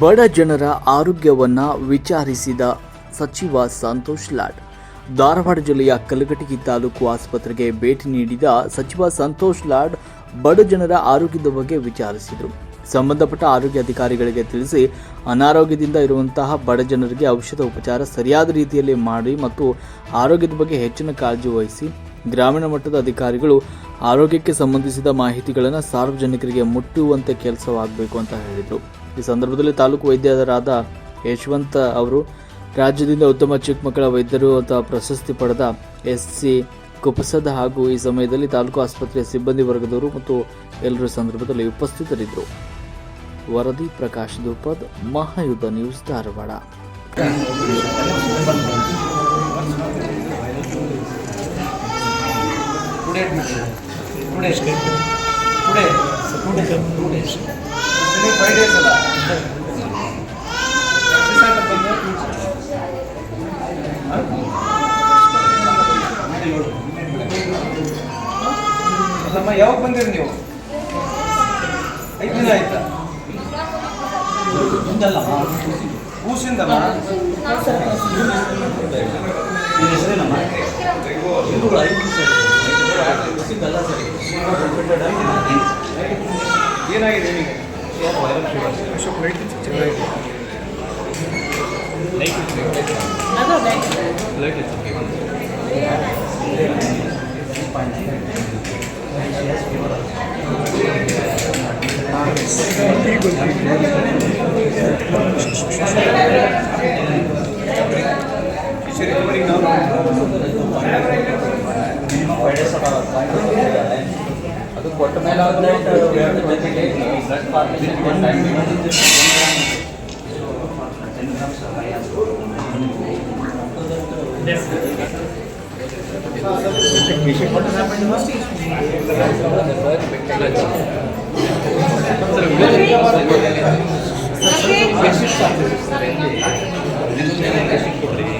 ಬಡ ಜನರ ಆರೋಗ್ಯವನ್ನ ವಿಚಾರಿಸಿದ ಸಚಿವ ಸಂತೋಷ್ ಲಾಡ್. ಧಾರವಾಡ ಜಿಲ್ಲೆಯ ಕಲಘಟಗಿ ತಾಲೂಕು ಆಸ್ಪತ್ರೆಗೆ ಭೇಟಿ ನೀಡಿದ ಸಚಿವ ಸಂತೋಷ್ ಲಾಡ್ ಬಡ ಜನರ ಆರೋಗ್ಯದ ಬಗ್ಗೆ ವಿಚಾರಿಸಿದರು. ಸಂಬಂಧಪಟ್ಟ ಆರೋಗ್ಯ ಅಧಿಕಾರಿಗಳಿಗೆ ತಿಳಿಸಿ ಅನಾರೋಗ್ಯದಿಂದ ಇರುವಂತಹ ಬಡ ಜನರಿಗೆ ಔಷಧ ಉಪಚಾರ ಸರಿಯಾದ ರೀತಿಯಲ್ಲಿ ಮಾಡಿ ಮತ್ತು ಆರೋಗ್ಯದ ಬಗ್ಗೆ ಹೆಚ್ಚಿನ ಕಾಳಜಿ ವಹಿಸಿ ಗ್ರಾಮೀಣ ಮಟ್ಟದ ಅಧಿಕಾರಿಗಳು ಆರೋಗ್ಯಕ್ಕೆ ಸಂಬಂಧಿಸಿದ ಮಾಹಿತಿಗಳನ್ನು ಸಾರ್ವಜನಿಕರಿಗೆ ಮುಟ್ಟುವಂತೆ ಕೆಲಸವಾಗಬೇಕು ಅಂತ ಹೇಳಿದರು. ಈ ಸಂದರ್ಭದಲ್ಲಿ ತಾಲೂಕು ವೈದ್ಯರಾದ ಯಶವಂತ ಅವರು ರಾಜ್ಯದಿಂದ ಉತ್ತಮ ಚಿಕ್ಕ ಮಕ್ಕಳ ವೈದ್ಯರು ಅಂತ ಪ್ರಶಸ್ತಿ ಪಡೆದ ಎಸ್ ಸಿ ಕುಪಸದ ಹಾಗೂ ಈ ಸಮಯದಲ್ಲಿ ತಾಲೂಕು ಆಸ್ಪತ್ರೆಯ ಸಿಬ್ಬಂದಿ ವರ್ಗದವರು ಮತ್ತು ಎಲ್ಲರೂ ಸಂದರ್ಭದಲ್ಲಿ ಉಪಸ್ಥಿತರಿದ್ದರು ವರದಿ Prakash Dupad Mahayuddha news Dharwad. Five days ಅಲ್ಲ. ಅಲ್ಲಮ್ಮ ಯಾವಾಗ ಬಂದಿರಿ ನೀವು? ಐದು ದಿನ ಆಯ್ತಾ? ಸರ್. ಏನಾಗಿದೆ ನಿಮಗೆ यार वायरल फेमस है उसको प्लेट कितनी चाहिए नहीं कुछ नहीं प्लेट ना तो प्लेट प्लेट कितनी फेमस है ಸರಿ ಇವರಿಗೆ ನಾವು ಅದು ಕೊಟ್ಟ ಮೇಲೆ ಜೊತೆಗೆ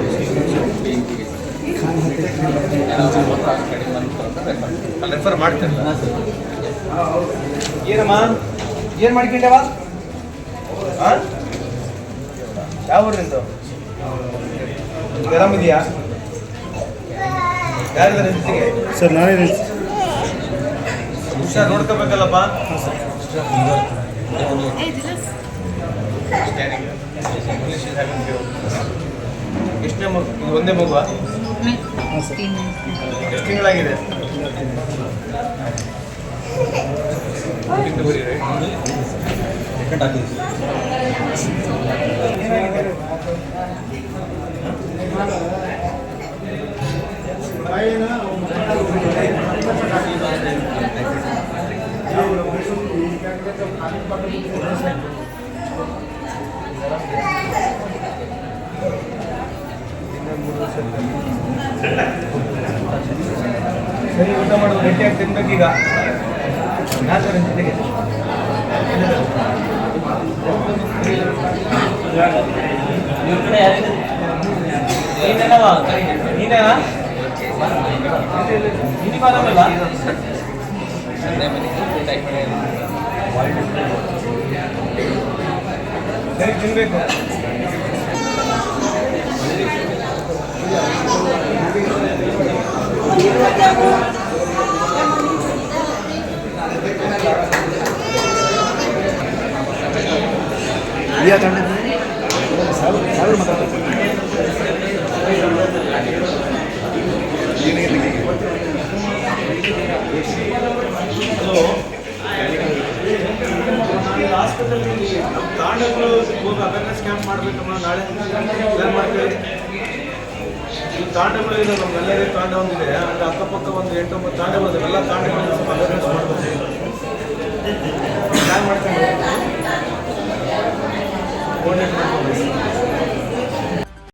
ರೆಫರ್ ಮಾಡ್ತೀನಿ. ಏನಮ್ಮ? ಏನ್ ಮಾಡ್ಕೊಂಡವ? ಯಾವ ಊರಿಂದು ಗರಮ್ ಇದೆಯಾ? ಯಾರಿದ್ದಾರೆ ಜೊತೆಗೆ? ಸರ್ ನಾನೇ ಹುಷಾರ್ ನೋಡ್ಕೋಬೇಕಲ್ಲಪ್ಪ? ಎಷ್ಟನೇ ಮಗು? ಇದು ಒಂದೇ ಮಗುವ? ಎಷ್ಟು ತಿಂಗಳಾಗಿದೆ? ಸರಿ ಊಟ ಮಾಡೋದು ಗಟ್ಟಿಯಾಗಿ ತಿನ್ಬೇಕೀಗ ನಾಲ್ಕರ ಜೊತೆಗೆ ನೀನೇನಾ ತಿನ್ಬೇಕು ಮಾತಾಡ್ತಾರೆ ತಾಂಡಗಳು ಹೋಗಿ ಅವೇರ್ನೆಸ್ ಕ್ಯಾಂಪ್ ಮಾಡ್ಬೇಕಮ್ಮ ನಾಳೆ ಪ್ಲಾನ್ ಮಾಡ್ಕೊಳ್ಳಿ ಈ ತಾಂಡಗಳು ಇದೆ ನಮ್ಮೆಲ್ಲರೇ ತಾಂಡ ಒಂದಿದೆ ಅಂದ್ರೆ ಅಕ್ಕಪಕ್ಕ ಒಂದು ಎಂಟೊಂಬತ್ತು ತಾಂಡಗಳು ಇದೆ ಎಲ್ಲ ತಾಂಡಗಳು ಸ್ವಲ್ಪ ಅವೇರ್ನೆಸ್ ಮಾಡ್ಬೇಕು ಪ್ಲಾನ್ ಮಾಡ್ಕೊಂಡು wonderful voice.